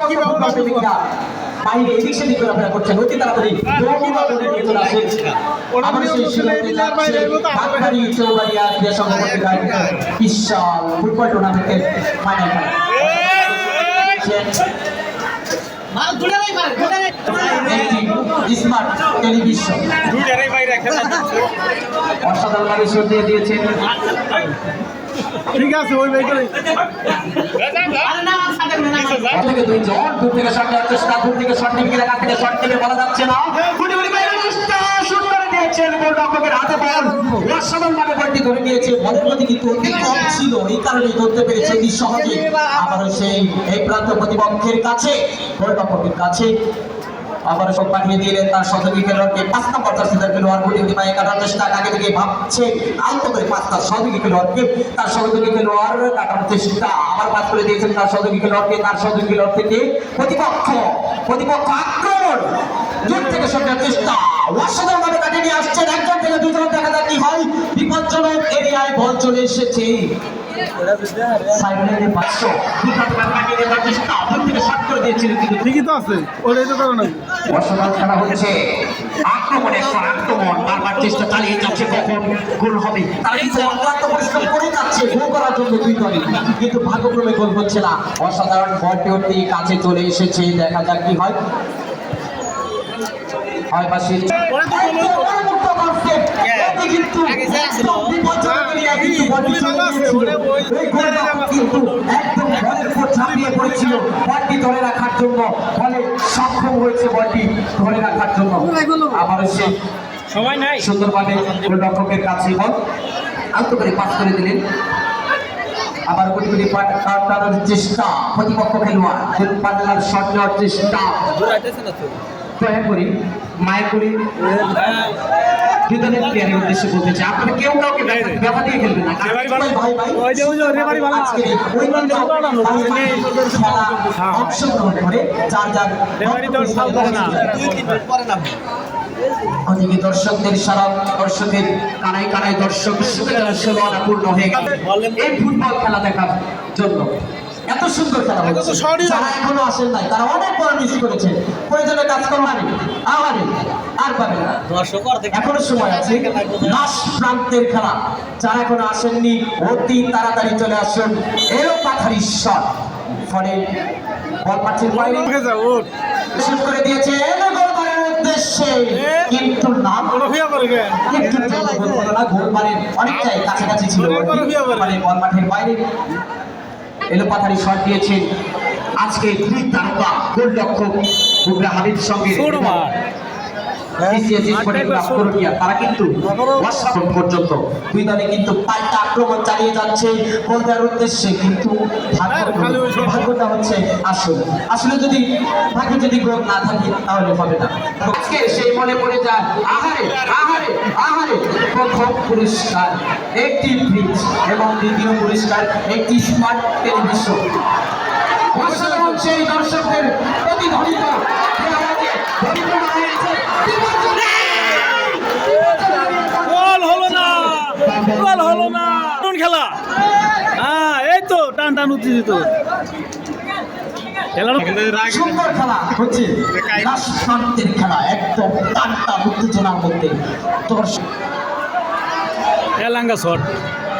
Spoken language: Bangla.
প্রেমিকরা বাইরে এদিক সেদিক ঘোরাফেরা করছেন অতি তাড়াতাড়ি। দৌড়া দৌড়ে নিয়ে চলে আসেন? আবার সেই শিলাতে যাচ্ছে বাগবাড়ি চৌবাড়িয়া ক্রীড়া সংঘ বিশাল ফুটবল টুর্নামেন্টের ফাইনাল স্মার্ট টেলিভিশন অসাধারণ ভাবে শোধ দিয়েছেন। ঠিক আছে ওই বাইকে থেকে দুইজন দূর থেকে শট নেওয়ার চেষ্টা, দূর থেকে শট গেলে কাছ থেকে শট থেকে বলা যাচ্ছে না। গুটি গুটি বাইরে শুট করে দিয়েছেন গোলরক্ষকের হাতে বল। অসাধারণ ভাবে বলটি ধরে নিয়েছে, বলের গতি কিন্তু অতি কম ছিল, এই কারণেই ধরতে পেরেছে নিঃসহজে। আবারও সেই এই প্রান্ত প্রতিপক্ষের কাছে, গোলরক্ষকের কাছে। আবার সব পাঠিয়ে দিলেন তার সহযোগী খেলোয়াড়কে পাঁচটা নম্বর জার্সিদার খেলোয়াড় পায়ে কাটার চেষ্টা আগে থেকে ভাবছে আলতো করে পাঁচটা সহযোগী খেলোয়াড়কে। তার সহযোগী খেলোয়াড় কাটার চেষ্টা আবার পাস করে দিয়েছেন তার সহযোগী খেলোয়াড়কে। তার সহযোগী খেলোয়াড় থেকে প্রতিপক্ষ প্রতিপক্ষ আক্রমণ। দূর থেকে সরকার চেষ্টা। অসাধারণ ভাবে কাটিয়ে নিয়ে আসছেন একজন থেকে দুজন। দেখা যাক কি হয়। বিপজ্জনক এরিয়ায় বল চলে এসেছে। পাঁচশো। কাটিয়ে দেওয়ার চেষ্টা। কিন্তু ঠিকই তো আছে ওটাই তো কারণ আছে অসাধারণ খেলা হচ্ছে আক্রমণের পর আক্রমণ বারবার চেষ্টা চালিয়ে যাচ্ছে কখন গোল হবে। তারা কিন্তু অক্লান্ত পরিশ্রম করে যাচ্ছে গোল করার জন্য দুই দলই কিন্তু ভাগ্যক্রমে গোল হচ্ছে না। অসাধারণ বলটি অতি কাছে চলে এসেছে দেখা যাক কি হয়। হয় কিন্তু বলটি ধরে রাখার জন্য বলে সক্ষম হয়েছে বলটি ধরে রাখার জন্য। আবার সে সময় নাই। সুন্দরভাবে গোলরক্ষকের কাছে বল আলতো করে পাস করে দিলেন। আবার গুটি গুটি কাটানোর চেষ্টা প্রতিপক্ষ খেলোয়াড় পাল্লার শট নেওয়ার চেষ্টা। দয়া করি মায়া করে দুজনের প্লেয়ারের উদ্দেশ্যে বলতে চাই? আপনারা কেউ কাউকে ব্যথা- দিয়ে খেলবেন না। ভাই ভাই অংশগ্রহণ করে দর্শকদের সারা দর্শকের কানায় কানায় দর্শক পূর্ণ হয়ে গেল। এই ফুটবল খেলা দেখার জন্য। এত সুন্দর খেলা হচ্ছে যারা এখনও আসেন নাই তারা অনেক বড় মিস করেছে। প্রয়োজনে কাজ করবারে আহারে আর পাবে না। এখনও সময় আছে। লাশ প্রান্তের খেলা। যারা এখনও আসেননি অতি তাড়াতাড়ি চলে আসুন। এলো পাথারি শট ফলে বল পাচ্ছেন বাইরে। ওকে যা শুট করে দিয়েছে। এলো গোল করার উদ্দেশ্যে। কিন্তু নাম না, অনেকটাই কাছাকাছি ছিল। মানে বল মাঠের বাইরে। এলো পাথারি শট দিয়েছেন। আজকে দুই তারকা গোলরক্ষক বুবরা হাবিব সঙ্গে। তারা কিন্তু পর্যন্ত দুই দলে কিন্তু পাল্টা আক্রমণ চালিয়ে যাচ্ছে গোল দেওয়ার উদ্দেশ্যে কিন্তু সব- ভাগ্যটা হচ্ছে আসল। আসলে যদি ভাগ্যে যদি গোল না থাকে তাহলে হবে না। আজকে সেই মনে পড়ে যায় আহারে আহারে আহারে প্রথম পুরস্কার একটি ফ্রিজ এবং দ্বিতীয় পুরস্কার একটি স্মার্ট টেলিভিশন অসাধারণ সেই দর্শকদের প্রতিধ্বনিত যে আওয়াজে পরিপূর্ণ হয়েছে গোল হলো না গোল হলো না কোন খেলা হ্যাঁ এই তো টান টান উত্তেজিত। সুন্দর খেলা হচ্ছে। লাস্ট খেলা একদম টানটা উত্তেজনার মধ্যে। দর্শক এলাঙ্গা শট।